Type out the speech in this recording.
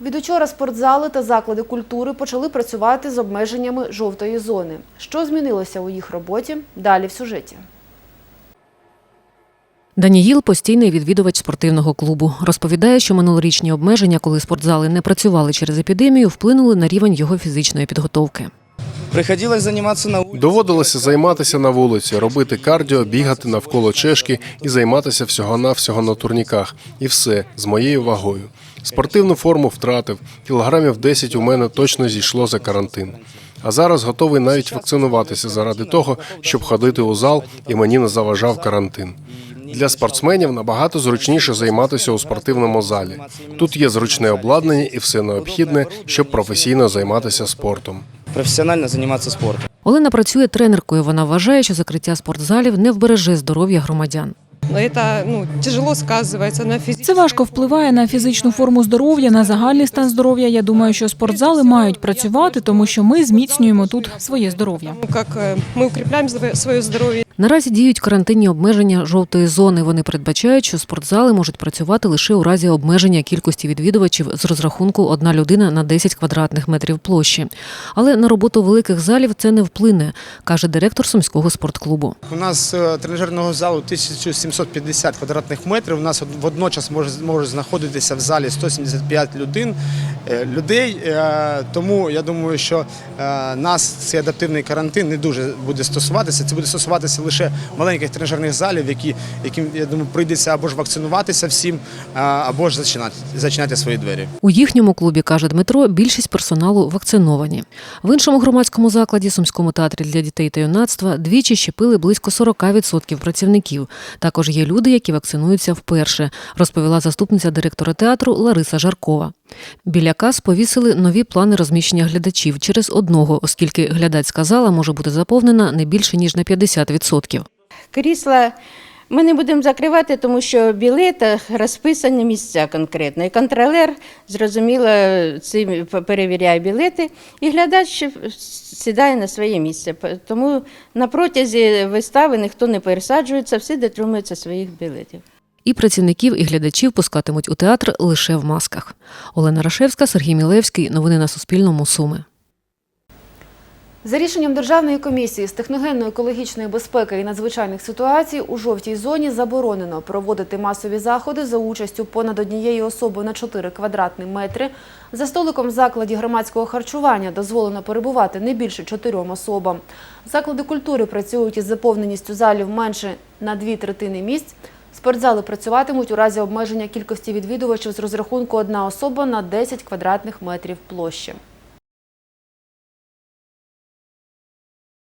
Від учора спортзали та заклади культури почали працювати з обмеженнями жовтої зони. Що змінилося у їх роботі? Далі в сюжеті. Даніїл постійний відвідувач спортивного клубу. Розповідає, що минулорічні обмеження, коли спортзали не працювали через епідемію, вплинули на рівень його фізичної підготовки. Приходилось займатися на вулиці. Доводилося займатися на вулиці, робити кардіо, бігати навколо чешки і займатися всього-навсього на турніках. І все з моєю вагою. Спортивну форму втратив. Кілограмів 10 у мене точно зійшло за карантин. А зараз готовий навіть вакцинуватися заради того, щоб ходити у зал, і мені не заважав карантин. Для спортсменів набагато зручніше займатися у спортивному залі. Тут є зручне обладнання і все необхідне, щоб професійно займатися спортом Професіонально займатися спортом. Олена працює тренеркою. Вона вважає, що закриття спортзалів не вбереже здоров'я громадян. Это ну, тяжело сказывается на физическом. Це важко впливає на фізичну форму здоров'я, на загальний стан здоров'я. Я думаю, що спортзали мають працювати, тому що ми зміцнюємо тут своє здоров'я. Ну, Как э, мы укрепляем зв- свое здоровье. Наразі діють карантинні обмеження жовтої зони. Вони передбачають, що спортзали можуть працювати лише у разі обмеження кількості відвідувачів з розрахунку одна людина на 10 квадратних метрів площі. Але на роботу великих залів це не вплине, каже директор сумського спортклубу. У нас е, тренажерного залу 1750 квадратних метрів. У нас водночас може, знаходитися в залі 175 людей. Е, людей. Е, Тому я думаю, що е, нас цей адаптивний карантин не дуже буде стосуватися. Це буде стосуватися лише маленьких тренажерних залів, які, яким я думаю, прийдеться або ж вакцинуватися всім, або ж зачинати, зачиняти свої двері. У їхньому клубі, каже Дмитро, більшість персоналу вакциновані. В іншому громадському закладі Сумському театрі для дітей та юнацтва двічі щепили близько 40% працівників. Також є люди, які вакцинуються вперше, розповіла заступниця директора театру Лариса Жаркова. Біля кас повісили нові плани розміщення глядачів через одного, оскільки глядацька зала може бути заповнена не більше ніж на 50%. Крісла ми не будемо закривати, тому що в розписані місця конкретно. І контролер, зрозуміло, цим перевіряє білети, і глядач сідає на своє місце. Тому на протязі вистави ніхто не пересаджується, всі дотримуються своїх білетів. І працівників і глядачів пускатимуть у театр лише в масках. Олена Рашевська, Сергій Мілевський. Новини на Суспільному. Суми. За рішенням Державної комісії з техногенно-екологічної безпеки і надзвичайних ситуацій у жовтій зоні заборонено проводити масові заходи за участю понад однієї особи на 4 квадратні метри. За столиком в закладі громадського харчування дозволено перебувати не більше чотирьом особам. Заклади культури працюють із заповненістю залів менше на дві третини місць. Спортзали працюватимуть у разі обмеження кількості відвідувачів з розрахунку одна особа на 10 квадратних метрів площі.